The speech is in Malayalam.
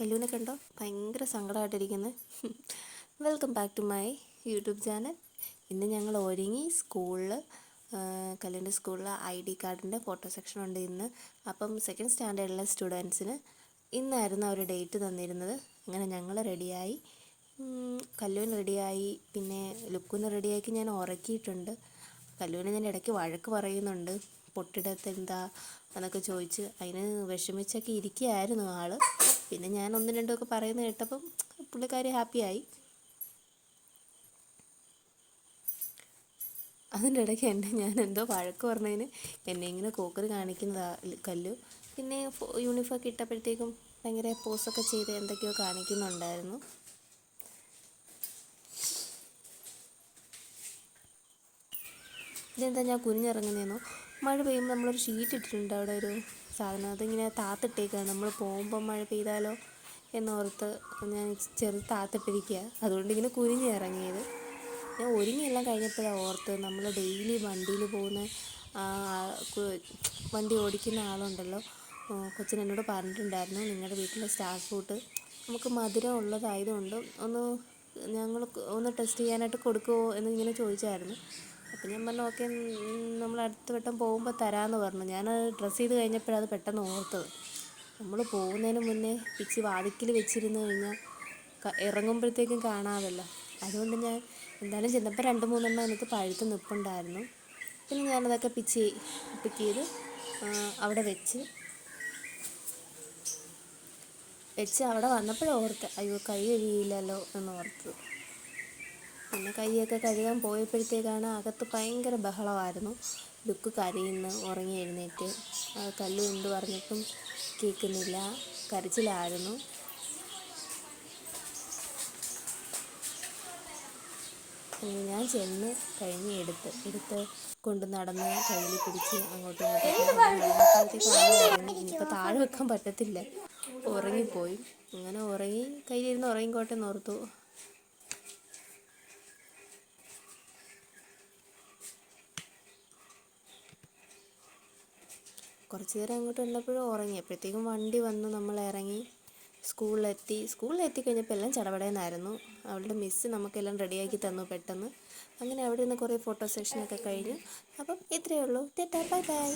കല്ലൂനെ കണ്ടോ? ഭയങ്കര സങ്കടമായിട്ടിരിക്കുന്നു. Welcome back to my YouTube channel ഇന്ന് ഞങ്ങൾ ഒരുങ്ങി സ്കൂളിൽ കല്ലൂന്റെ സ്കൂളിൽ ഐ ഡി കാർഡിന്റെ ഫോട്ടോ സെക്ഷൻ ഉണ്ട് ഇന്ന്. അപ്പം സെക്കൻഡ് സ്റ്റാൻഡേർഡിലെ സ്റ്റുഡൻസിന് ഇന്നായിരുന്നു അവർ ഡേറ്റ് തന്നിരുന്നത്. അങ്ങനെ ഞങ്ങൾ റെഡിയായി. കല്ലൂന് റെഡിയായി. പിന്നെ ലുക്കുന്ന് റെഡിയാക്കി ഞാൻ ഉറക്കിയിട്ടുണ്ട്. കല്ലൂന് ഞാൻ ഇടയ്ക്ക് വഴക്ക് പറയുന്നുണ്ട്. പൊട്ടിടത്തെന്താ എന്നൊക്കെ ചോദിച്ച് അതിന് വിഷമിച്ചൊക്കെ ഇരിക്കുകയായിരുന്നു ആൾ. പിന്നെ ഞാൻ ഒന്ന് രണ്ടുമൊക്കെ പറയുന്നത് കേട്ടപ്പം പുള്ളിക്കാരി ഹാപ്പിയായി. അതിന്റെ ഇടയ്ക്ക് എന്നെ ഞാൻ എന്തോ വഴക്ക് പറഞ്ഞതിന് എന്നെ ഇങ്ങനെ കോക്കർ കാണിക്കുന്നതാ കല്ലു. പിന്നെ യൂണിഫോം ഇട്ടപ്പോഴത്തേക്കും ഭയങ്കര പോസൊക്കെ ചെയ്ത് എന്തൊക്കെയോ കാണിക്കുന്നുണ്ടായിരുന്നു. ഇതെന്താ ഞാൻ കുനിഞ്ഞിറങ്ങുന്നതെന്നോ മഴ പെയ്യുമ്പോൾ നമ്മളൊരു ഷീറ്റ് ഇട്ടിട്ടുണ്ട് അവിടെ ഒരു സാധനം. അതിങ്ങനെ താത്തിട്ടേക്കാണ്. നമ്മൾ പോകുമ്പോൾ മഴ പെയ്താലോ എന്നോർത്ത് ഞാൻ ചെറുത് താത്തിട്ടിരിക്കുക അതുകൊണ്ട് ഇങ്ങനെ കുനിഞ്ഞ് ഇറങ്ങിയത്. ഞാൻ ഒരുങ്ങിയെല്ലാം കഴിഞ്ഞപ്പോഴാണ് ഓർത്ത് നമ്മൾ ഡെയിലി വണ്ടിയിൽ പോകുന്ന വണ്ടി ഓടിക്കുന്ന ആളുണ്ടല്ലോ. കൊച്ചിൻ എന്നോട് പറഞ്ഞിട്ടുണ്ടായിരുന്നു നിങ്ങളുടെ വീട്ടിലെ സ്റ്റാർ ഫ്രൂട്ട് നമുക്ക് മധുരം ഉള്ളതായതുകൊണ്ട് ഒന്ന് ഞങ്ങൾ ഒന്ന് ടെസ്റ്റ് ചെയ്യാനായിട്ട് കൊടുക്കുമോ എന്ന് ഇങ്ങനെ ചോദിച്ചായിരുന്നു. അപ്പം ഞാൻ പറഞ്ഞു ഓക്കെ നമ്മൾ അടുത്ത വട്ടം പോകുമ്പോൾ തരാമെന്ന് പറഞ്ഞു. ഞാൻ ഡ്രസ്സ് ചെയ്ത് കഴിഞ്ഞപ്പോഴത് പെട്ടെന്ന് ഓർത്തത്. നമ്മൾ പോകുന്നതിന് മുന്നേ പിച്ചി വാതിക്കൽ വെച്ചിരുന്ന് കഴിഞ്ഞാൽ ഇറങ്ങുമ്പോഴത്തേക്കും കാണാമല്ലോ. അതുകൊണ്ട് ഞാൻ എന്തായാലും ചെന്നപ്പോൾ രണ്ട് മൂന്നെണ്ണം എനിക്ക് പഴുത്ത് നിൽപ്പുണ്ടായിരുന്നു പിന്നെ ഞാനതൊക്കെ പിച്ചി പിക്ക് ചെയ്ത് അവിടെ വെച്ച് വെച്ച് അവിടെ വന്നപ്പോഴോർത്ത് അയ്യോ കൈ കഴിയില്ലല്ലോ എന്ന് ഓർത്തത്. പിന്നെ കൈയൊക്കെ കഴുകാൻ പോയപ്പോഴത്തേക്കാണ് അകത്ത് ഭയങ്കര ബഹളമായിരുന്നു. ലുക്ക് കരയുന്നു ഉറങ്ങി എഴുന്നേറ്റ്. കല്ലു എന്ത് പറഞ്ഞിട്ടും കേൾക്കുന്നില്ല കരച്ചിലായിരുന്നു. ഞാൻ ചെന്ന് കഴിഞ്ഞ് എടുത്ത് എടുത്ത് കൊണ്ട് നടന്ന് കയ്യിൽ പിടിച്ച് അങ്ങോട്ടും ഇങ്ങോട്ടും താഴെ വെക്കാൻ പറ്റത്തില്ല. ഉറങ്ങിപ്പോയി. അങ്ങനെ ഉറങ്ങി കയ്യിലിരുന്ന് ഉറങ്ങിക്കോട്ടെ എന്ന് ഓർത്തു. കുറച്ച് നേരം അങ്ങോട്ട് വന്നപ്പോഴും ഉറങ്ങി. അപ്പോഴത്തേക്കും വണ്ടി വന്നു നമ്മൾ ഇറങ്ങി സ്കൂളിലെത്തി. സ്കൂളിലെത്തി കഴിഞ്ഞപ്പോൾ എല്ലാം ചടപടയെന്നായിരുന്നു അവളുടെ മിസ്സ് നമുക്കെല്ലാം റെഡിയാക്കി തന്നു പെട്ടെന്ന്. അങ്ങനെ അവിടെ നിന്ന് കുറേ ഫോട്ടോ സെഷനൊക്കെ കഴിഞ്ഞു. അപ്പം ഇത്രയേ ഉള്ളൂ. Bye bye.